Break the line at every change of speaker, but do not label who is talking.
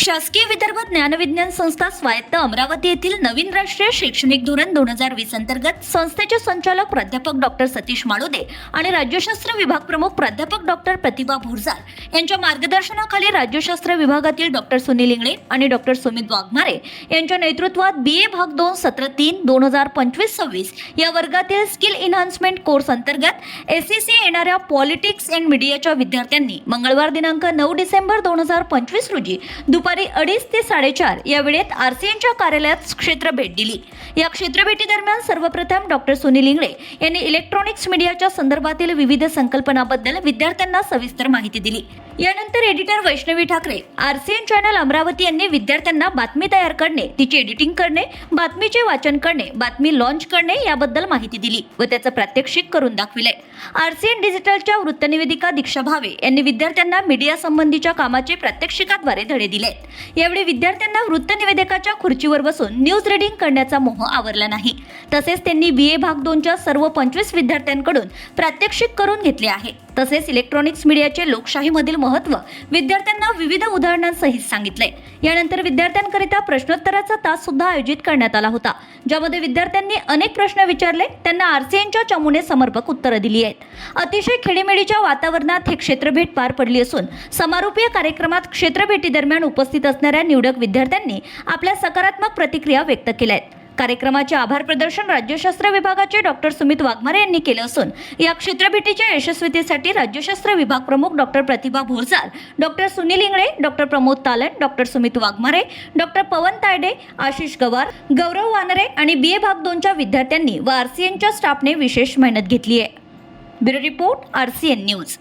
शासकीय विदर्भ ज्ञानविज्ञान संस्था स्वायत्त अमरावती येथील नवीन राष्ट्रीय शैक्षणिक धोरण दोन हजार वीस अंतर्गत संस्थेचे संचालक प्राध्यापक डॉक्टर सतीश माळोदे आणि राज्यशास्त्र विभाग प्रमुख प्राध्यापक डॉक्टर प्रतिभा भोरजार यांच्या मार्गदर्शनाखाली राज्यशास्त्र विभागातील डॉक्टर सुनील इंगळे आणि डॉक्टर सुमित वाघमारे यांच्या नेतृत्वात बी ए भाग दोन सत्र तीन दोन हजार पंचवीस सव्वीस या वर्गातील स्किल इन्हान्समेंट कोर्स अंतर्गत एस सी सी येणाऱ्या पॉलिटिक्स अँड मीडियाच्या विद्यार्थ्यांनी मंगळवार दिनांक नऊ डिसेंबर दोन हजार पंचवीस रोजी दुपारी अडीच ते साडेचार या वेळेत आरसीएनच्या कार्यालयात क्षेत्र भेट दिली. या क्षेत्रभेटीदरम्यान सर्वप्रथम डॉक्टर सुनील इंगळे यांनी इलेक्ट्रॉनिक्स मीडियाच्या संदर्भातील विविध संकल्पनाबद्दल विद्यार्थ्यांना सविस्तर माहिती दिली. यानंतर editor Vaishnavi Thackeray RCN channel Amravati यांनी विद्यार्थ्यांना बातमी तयार करणे तिची एडिटिंग करणे बातमीचे वाचन करणे बातमी लॉन्च करणे याबद्दल माहिती दिली व त्याचं प्रात्यक्षिक करून दाखविले आरसीएन डिजिटलच्या वृत्तनिवेदिका दीक्षा भावे यांनी विद्यार्थ्यांना मीडिया संबंधीच्या कामाचे प्रात्यक्षिकाद्वारे धडे दिले. यावेळी विद्यार्थ्यांना वृत्तनिवेदकाच्या खुर्चीवर बसून न्यूज रिडिंग करण्याचा मोह आवरला नाही. तसेच त्यांनी बी ए भाग दोनच्या सर्व पंचवीस विद्यार्थ्यांकडून प्रात्यक्षिक करून घेतले आहे. तसेच इलेक्ट्रॉनिक्स मीडियाचे लोकशाहीमधील महत्त्व विद्यार्थ्यांना विविध उदाहरणांसहित सांगितले यानंतर विद्यार्थ्यांकरिता प्रश्नोत्तराचा तास सुद्धा आयोजित करण्यात आला होता. ज्यामध्ये विद्यार्थ्यांनी अनेक प्रश्न विचारले त्यांना आरसीएनच्या चमूने समर्पक उत्तरं दिली आहेत. अतिशय खेडीमेडीच्या वातावरणात हे क्षेत्रभेट पार पडली असून समारोपीय कार्यक्रमात क्षेत्रभेटीदरम्यान उपस्थित असणाऱ्या निवडक विद्यार्थ्यांनी आपल्या सकारात्मक प्रतिक्रिया व्यक्त केल्या आहेत. कार्यक्रमाचे आभार प्रदर्शन राज्यशास्त्र विभागाचे डॉक्टर सुमित वाघमारे यांनी केलं असून या क्षेत्रभेटीच्या यशस्वीतेसाठी राज्यशास्त्र विभाग प्रमुख doctor Pratibha Bhorsal doctor Sunil Ingale doctor Pramod Talan doctor Sumit Waghmare doctor Pawan Tayde Ashish Gawar Gaurav Wanare आणि बी ए भाग दोनच्या विद्यार्थ्यांनी व आर सी एनच्या स्टाफने विशेष मेहनत घेतली आहे. Bureau report R C N news.